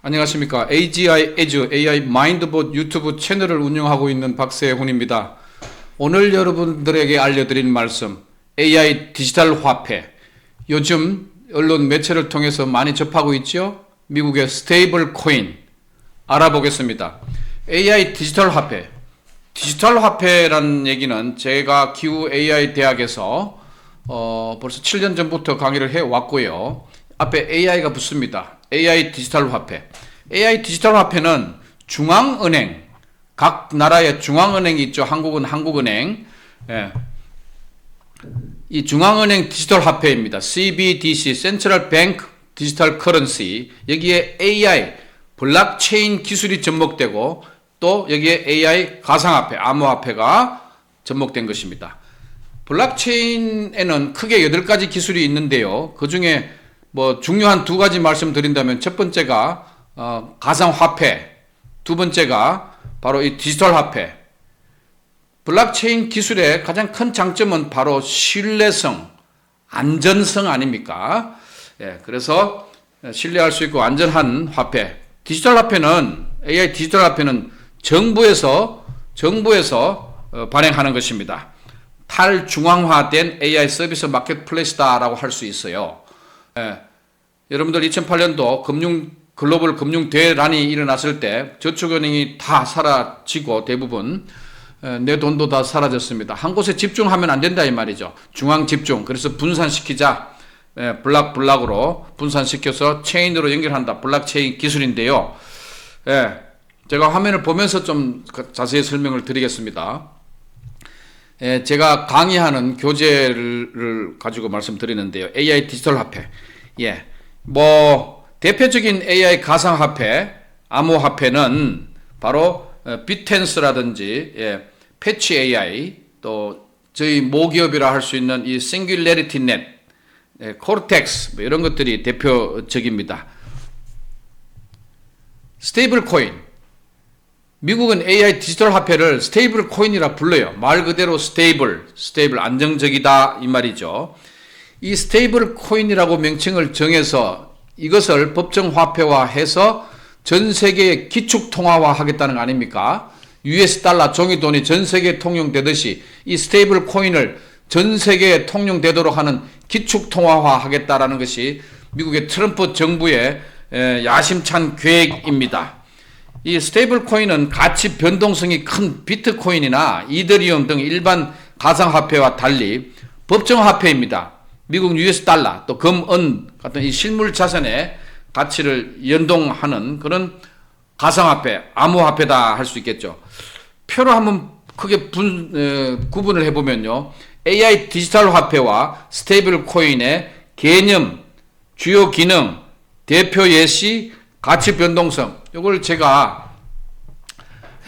안녕하십니까. AGI 에즈 AI 마인드봇 유튜브 채널을 운영하고 있는 박세훈입니다. 오늘 여러분들에게 알려드릴 말씀, AI 디지털 화폐. 요즘 언론 매체를 통해서 많이 접하고 있죠? 미국의 스테이블 코인. 알아보겠습니다. AI 디지털 화폐. 디지털 화폐라는 얘기는 제가 기후 AI 대학에서 어, 벌써 7년 전부터 강의를 해 왔고요. 앞에 AI가 붙습니다. AI 디지털 화폐. AI 디지털 화폐는 중앙은행, 각 나라의 중앙은행이 있죠. 한국은 한국은행. 예. 이 중앙은행 디지털 화폐입니다. CBDC, Central Bank Digital Currency. 여기에 AI, 블록체인 기술이 접목되고 또 여기에 AI 가상화폐, 암호화폐가 접목된 것입니다. 블록체인에는 크게 8가지 기술이 있는데요. 그 중에 뭐 중요한 두 가지 말씀드린다면 첫 번째가 어, 가상 화폐, 두 번째가 바로 이 디지털 화폐. 블록체인 기술의 가장 큰 장점은 바로 신뢰성, 안전성 아닙니까? 예, 그래서 신뢰할 수 있고 안전한 화폐. 디지털 화폐는 AI 디지털 화폐는 정부에서 정부에서 어, 발행하는 것입니다. 탈중앙화된 AI 서비스 마켓플레이스다라고 할 수 있어요. 예, 여러분들 2008년도 금융 글로벌 금융 대란이 일어났을 때 저축은행이 다 사라지고 대부분 에, 내 돈도 다 사라졌습니다. 한 곳에 집중하면 안 된다 이 말이죠. 중앙 집중. 그래서 분산시키자. 에, 블락 블락으로 분산시켜서 체인으로 연결한다. 블록체인 기술인데요. 예, 제가 화면을 보면서 좀 자세히 설명을 드리겠습니다. 예, 제가 강의하는 교재를 가지고 말씀드리는데요. AI 디지털 화폐. 예. 뭐 대표적인 AI 가상 화폐, 암호 화폐는 바로 어, 비텐스라든지 예, 패치 AI 또 저희 모기업이라 할 수 있는 이 싱귤레리티 넷, 예, 코르텍스 뭐 이런 것들이 대표적입니다. 스테이블 코인 미국은 AI 디지털 화폐를 스테이블 코인이라 불러요. 말 그대로 스테이블, 스테이블 안정적이다 이 말이죠. 이 스테이블 코인이라고 명칭을 정해서 이것을 법정 화폐화해서 전 세계에 기축 통화화 하겠다는 거 아닙니까? US 달러 종이 돈이 전 세계에 통용되듯이 이 스테이블 코인을 전 세계에 통용되도록 하는 기축 통화화 하겠다라는 것이 미국의 트럼프 정부의 야심찬 계획입니다. 이 스테이블 코인은 가치 변동성이 큰 비트코인이나 이더리움 등 일반 가상화폐와 달리 법정 화폐입니다. 미국 US 달러 또 금 은 같은 이 실물 자산의 가치를 연동하는 그런 가상화폐, 암호화폐다 할 수 있겠죠. 표로 한번 크게 분, 에, 구분을 해보면요. AI 디지털 화폐와 스테이블 코인의 개념, 주요 기능, 대표 예시, 가치 변동성. 이걸 제가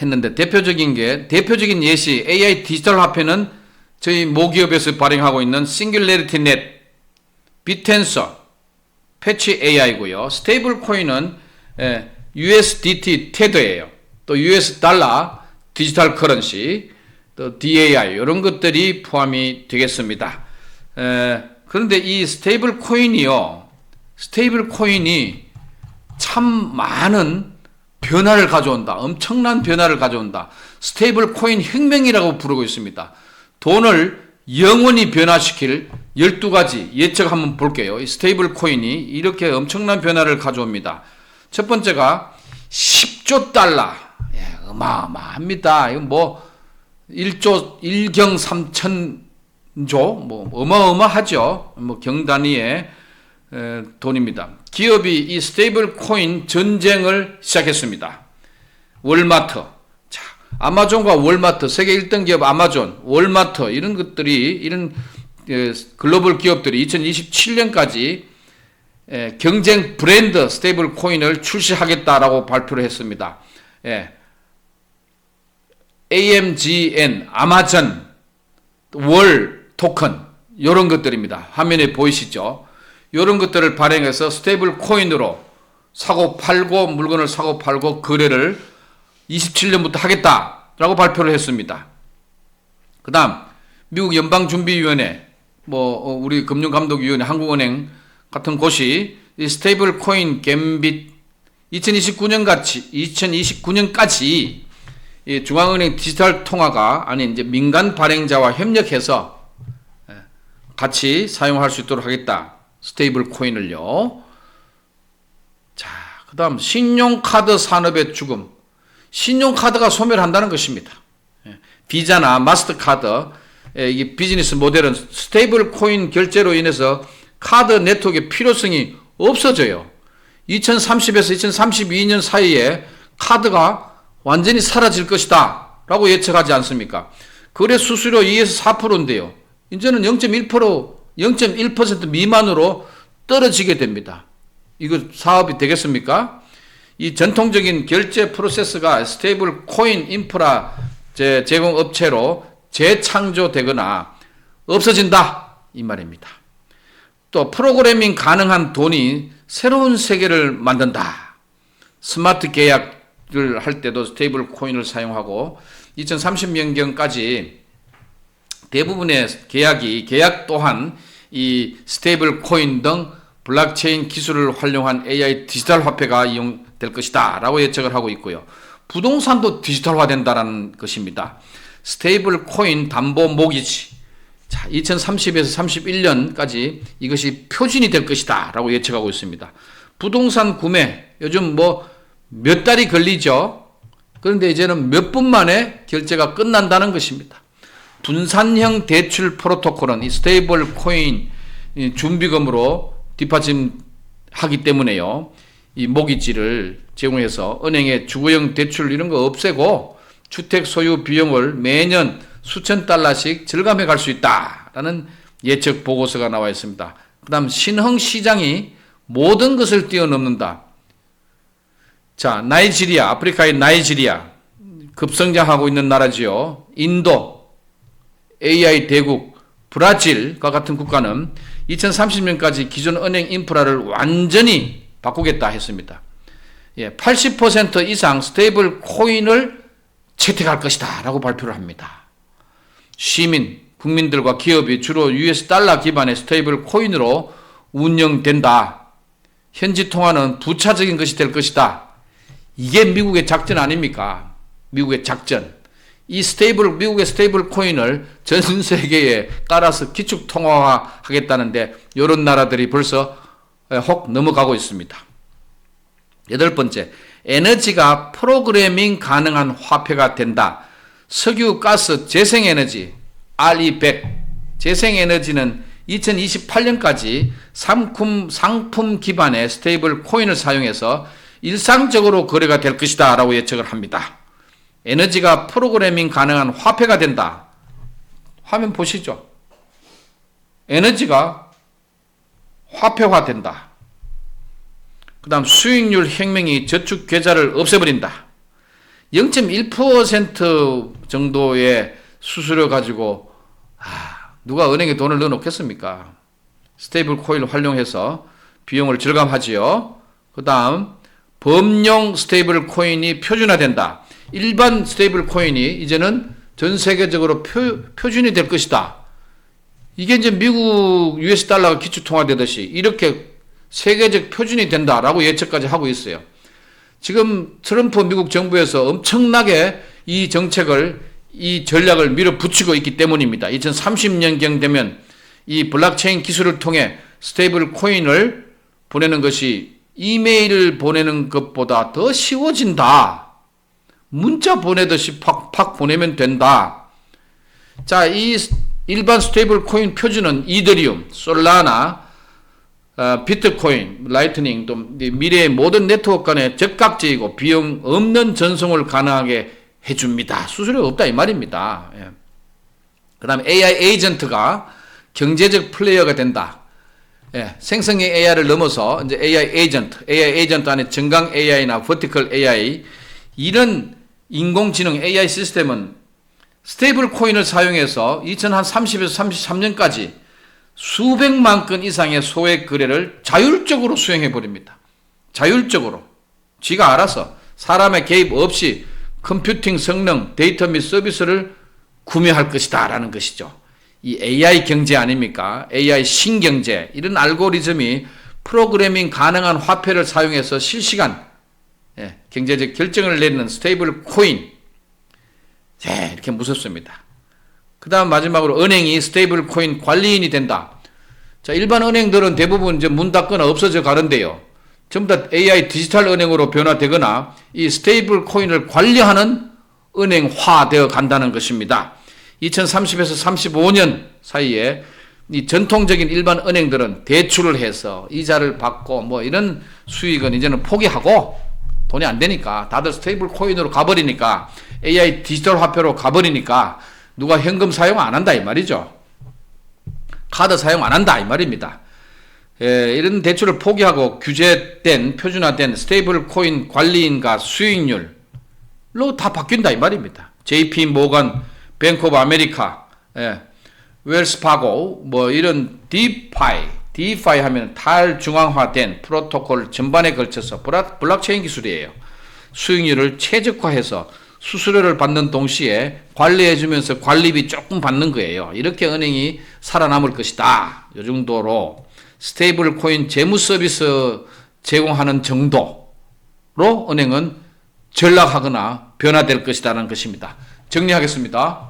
했는데 대표적인 게 대표적인 예시 AI 디지털 화폐는 저희 모기업에서 발행하고 있는 싱귤레리티 넷, 비텐서, 패치 AI고요. 스테이블 코인은 USDT 테더예요. 또 US 달러, 디지털 커런시, 또 DAI 이런 것들이 포함이 되겠습니다. 에, 그런데 이 스테이블 코인이요. 스테이블 코인이 참 많은 변화를 가져온다. 엄청난 변화를 가져온다. 스테이블 코인 혁명이라고 부르고 있습니다. 돈을 영원히 변화시킬 12가지 예측 한번 볼게요. 스테이블 코인이 이렇게 엄청난 변화를 가져옵니다. 첫 번째가 10조 달러. 예, 어마어마합니다. 이건 뭐 1조 1경 3천조 뭐 어마어마하죠. 뭐 경단위의 에, 돈입니다. 기업이 이 스테이블 코인 전쟁을 시작했습니다. 월마트 아마존과 월마트, 세계 1등 기업 아마존, 월마트 이런 것들이 이런 글로벌 기업들이 2027년까지 경쟁 브랜드 스테이블 코인을 출시하겠다라고 발표를 했습니다. 예. AMGN, 아마존, 월 토큰 이런 것들입니다. 화면에 보이시죠? 이런 것들을 발행해서 스테이블 코인으로 사고 팔고 물건을 사고 팔고 거래를 27년부터 하겠다라고 발표를 했습니다. 그 다음, 미국 연방준비위원회, 뭐, 어, 우리 금융감독위원회, 한국은행 같은 곳이 이 스테이블 코인 갬빗 2029년 같이 2029년까지 이 중앙은행 디지털 통화가 아니 이제 민간 발행자와 협력해서 예, 같이 사용할 수 있도록 하겠다. 스테이블 코인을요. 자, 그 다음 신용카드 산업의 죽음. 신용카드가 소멸한다는 것입니다. 예, 비자나 마스터카드 예, 이 비즈니스 모델은 스테이블 코인 결제로 인해서 카드 네트워크의 필요성이 없어져요. 2030에서 2032년 사이에 카드가 완전히 사라질 것이다. 라고 예측하지 않습니까? 거래 수수료 2에서 4%인데요. 이제는 0.1%, 0.1% 미만으로 떨어지게 됩니다. 이거 사업이 되겠습니까? 이 전통적인 결제 프로세스가 스테이블 코인 인프라 제공 업체로 재창조되거나 없어진다. 이 말입니다. 또 프로그래밍 가능한 돈이 새로운 세계를 만든다. 스마트 계약을 할 때도 스테이블 코인을 사용하고 2030년경까지 대부분의 계약이 계약 또한 이 스테이블 코인 등 블록체인 기술을 활용한 AI 디지털 화폐가 이용될 것이다 라고 예측을 하고 있고요. 부동산도 디지털화된다는 것입니다. 스테이블 코인 담보 모기지 자, 2030에서 31년까지 이것이 표준이 될 것이다 라고 예측하고 있습니다. 부동산 구매 요즘 뭐 몇 달이 걸리죠. 그런데 이제는 몇 분 만에 결제가 끝난다는 것입니다. 분산형 대출 프로토콜은 이 스테이블 코인 준비금으로 뒷받침하기 때문에요. 이 모기지를 제공해서 은행의 주거용 대출 이런 거 없애고 주택 소유 비용을 매년 수천 달러씩 절감해 갈 수 있다라는 예측 보고서가 나와 있습니다. 그다음 신흥 시장이 모든 것을 뛰어넘는다. 자, 나이지리아, 아프리카의 나이지리아 급성장하고 있는 나라지요. 인도, AI 대국, 브라질과 같은 국가는 2030년까지 기존 은행 인프라를 완전히 바꾸겠다 했습니다. 예, 80% 이상 스테이블 코인을 채택할 것이다 라고 발표를 합니다. 시민, 국민들과 기업이 주로 US 달러 기반의 스테이블 코인으로 운영된다. 현지 통화는 부차적인 것이 될 것이다. 이게 미국의 작전 아닙니까? 미국의 작전. 이 스테이블, 미국의 스테이블 코인을 전 세계에 따라서 기축 통화화 하겠다는데, 이런 나라들이 벌써 혹 넘어가고 있습니다. 여덟 번째, 에너지가 프로그래밍 가능한 화폐가 된다. 석유, 가스, 재생에너지, RE100, 재생에너지는 2028년까지 상품, 상품 기반의 스테이블 코인을 사용해서 일상적으로 거래가 될 것이다 라고 예측을 합니다. 에너지가 프로그래밍 가능한 화폐가 된다. 화면 보시죠. 에너지가 화폐화 된다. 그 다음 수익률 혁명이 저축 계좌를 없애버린다. 0.1% 정도의 수수료 가지고 아, 누가 은행에 돈을 넣어 놓겠습니까? 스테이블 코인을 활용해서 비용을 절감하지요. 그 다음 범용 스테이블 코인이 표준화된다. 일반 스테이블 코인이 이제는 전 세계적으로 표, 표준이 될 것이다. 이게 이제 미국 US 달러가 기초 통화 되듯이 이렇게 세계적 표준이 된다라고 예측까지 하고 있어요. 지금 트럼프 미국 정부에서 엄청나게 이 정책을 이 전략을 밀어붙이고 있기 때문입니다. 2030년경 되면 이 블록체인 기술을 통해 스테이블 코인을 보내는 것이 이메일을 보내는 것보다 더 쉬워진다. 문자 보내듯이 팍팍 보내면 된다. 자, 이 일반 스테이블 코인 표준은 이더리움, 솔라나, 어, 비트코인, 라이트닝, 또 미래의 모든 네트워크 간의 적각제이고 비용 없는 전송을 가능하게 해줍니다. 수수료 없다 이 말입니다. 예. 그 다음에 AI 에이전트가 경제적 플레이어가 된다. 예, 생성의 AI를 넘어서 이제 AI 에이전트, AI 에이전트 안에 정강 AI나 버티컬 AI 이런 인공지능 AI 시스템은 스테이블 코인을 사용해서 2030에서 33년까지 수백만 건 이상의 소액 거래를 자율적으로 수행해 버립니다. 자율적으로. 지가 알아서 사람의 개입 없이 컴퓨팅 성능, 데이터 및 서비스를 구매할 것이다 라는 것이죠. 이 AI 경제 아닙니까? AI 신경제. 이런 알고리즘이 프로그래밍 가능한 화폐를 사용해서 실시간 예, 경제적 결정을 내리는 스테이블 코인. 네, 이렇게 무섭습니다. 그 다음 마지막으로 은행이 스테이블 코인 관리인이 된다. 자, 일반 은행들은 대부분 이제 문 닫거나 없어져 가는데요. 전부 다 AI 디지털 은행으로 변화되거나 이 스테이블 코인을 관리하는 은행화 되어 간다는 것입니다. 2030에서 35년 사이에 이 전통적인 일반 은행들은 대출을 해서 이자를 받고 뭐 이런 수익은 이제는 포기하고 돈이 안 되니까 다들 스테이블 코인으로 가버리니까 AI 디지털 화폐로 가버리니까 누가 현금 사용 안 한다 이 말이죠. 카드 사용 안 한다 이 말입니다. 예, 이런 대출을 포기하고 규제된 표준화된 스테이블 코인 관리인과 수익률로 다 바뀐다 이 말입니다. JP 모건, 뱅크 오브 아메리카, 예, 웰스 파고 뭐 이런 디파이, 디파이 하면 탈중앙화된 프로토콜 전반에 걸쳐서 블록체인 기술이에요. 수익률을 최적화해서 수수료를 받는 동시에 관리해주면서 관리비 조금 받는 거예요. 이렇게 은행이 살아남을 것이다. 이 정도로 스테이블 코인 재무 서비스 제공하는 정도로 은행은 전락하거나 변화될 것이다는 것입니다. 정리하겠습니다.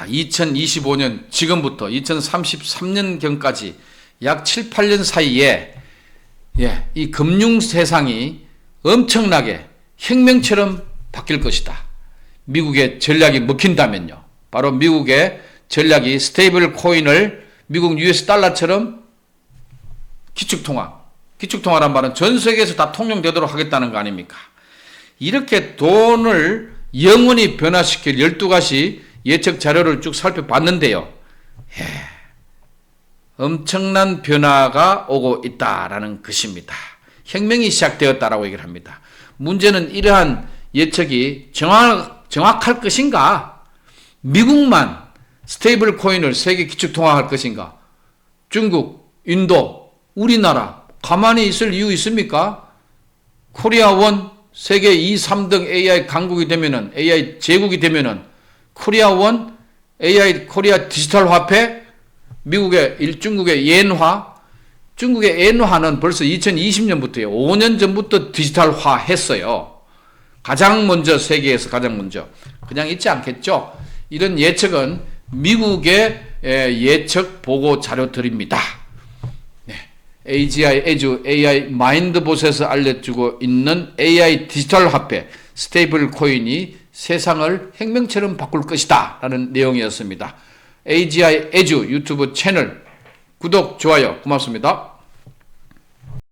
자, 2025년 지금부터 2033년경까지 약 7, 8년 사이에 예, 이 금융 세상이 엄청나게 혁명처럼 바뀔 것이다. 미국의 전략이 먹힌다면요. 바로 미국의 전략이 스테이블 코인을 미국 US 달러처럼 기축통화, 기축통화란 말은 전 세계에서 다 통용되도록 하겠다는 거 아닙니까? 이렇게 돈을 영원히 변화시킬 12가지 예측 자료를 쭉 살펴봤는데요. 예, 엄청난 변화가 오고 있다라는 것입니다. 혁명이 시작되었다라고 얘기를 합니다. 문제는 이러한 예측이 정확, 정확할 것인가? 미국만 스테이블 코인을 세계 기축 통화할 것인가? 중국, 인도, 우리나라 가만히 있을 이유 있습니까? 코리아원 세계 2, 3등 AI 강국이 되면은 AI 제국이 되면은 코리아원 AI 코리아 디지털 화폐 미국의 일 중국의 엔화 중국의 엔화는 벌써 2020년부터요. 5년 전부터 디지털화 했어요. 가장 먼저 세계에서 가장 먼저 그냥 있지 않겠죠. 이런 예측은 미국의 예측 보고 자료들입니다. 네. AGI 에주 AI 마인드봇에서 알려주고 있는 AI 디지털 화폐 스테이블 코인이 세상을 혁명처럼 바꿀 것이다 라는 내용이었습니다. AGI 에주 유튜브 채널 구독, 좋아요 고맙습니다.